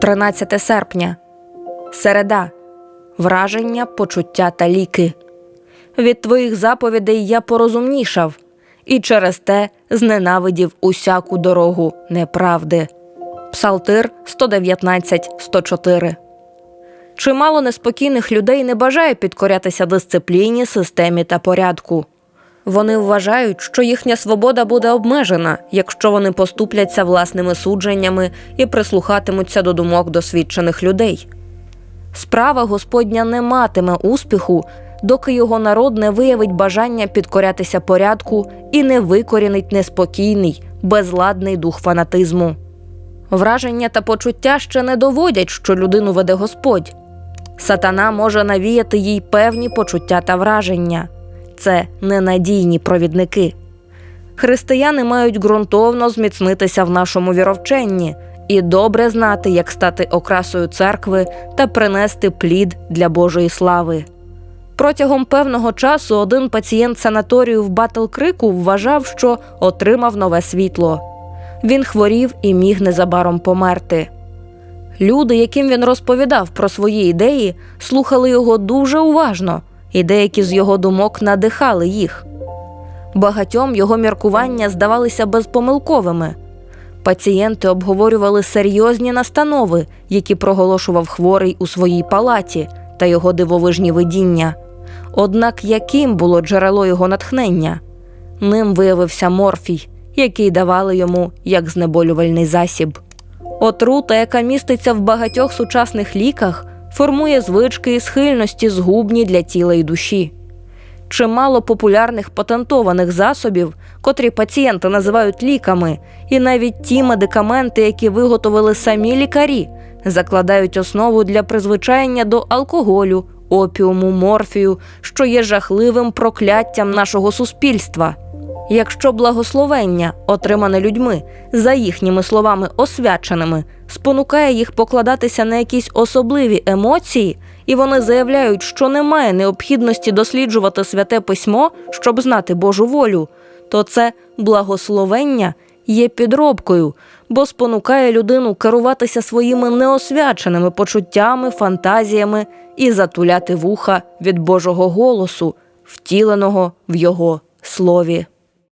13 серпня. Середа. Враження, почуття та ліки. Від твоїх заповідей я порозумнішав, і через те зненавидів усяку дорогу неправди. Псалтир 119, 104. Чимало неспокійних людей не бажає підкорятися дисципліні, системі та порядку. Вони вважають, що їхня свобода буде обмежена, якщо вони поступляться власними судженнями і прислухатимуться до думок досвідчених людей. Справа Господня не матиме успіху, доки його народ не виявить бажання підкорятися порядку і не викорінить неспокійний, безладний дух фанатизму. Враження та почуття ще не доводять, що людину веде Господь. Сатана може навіяти їй певні почуття та враження. Це ненадійні провідники. Християни мають ґрунтовно зміцнитися в нашому віровченні і добре знати, як стати окрасою церкви та принести плід для Божої слави. Протягом певного часу один пацієнт санаторію в Батл-Крику вважав, що отримав нове світло. Він хворів і міг незабаром померти. Люди, яким він розповідав про свої ідеї, слухали його дуже уважно, і деякі з його думок надихали їх. Багатьом його міркування здавалися безпомилковими. Пацієнти обговорювали серйозні настанови, які проголошував хворий у своїй палаті та його дивовижні видіння. Однак яким було джерело його натхнення? Ним виявився морфій, який давали йому як знеболювальний засіб. Отрута, яка міститься в багатьох сучасних ліках, формує звички і схильності згубні для тіла і душі. Чимало популярних патентованих засобів, котрі пацієнти називають ліками, і навіть ті медикаменти, які виготовили самі лікарі, закладають основу для призвичаєння до алкоголю, опіуму, морфію, що є жахливим прокляттям нашого суспільства. Якщо благословення, отримане людьми, за їхніми словами освяченими, спонукає їх покладатися на якісь особливі емоції, і вони заявляють, що немає необхідності досліджувати святе письмо, щоб знати Божу волю, то це благословення є підробкою, бо спонукає людину керуватися своїми неосвяченими почуттями, фантазіями і затуляти вуха від Божого голосу, втіленого в його слові.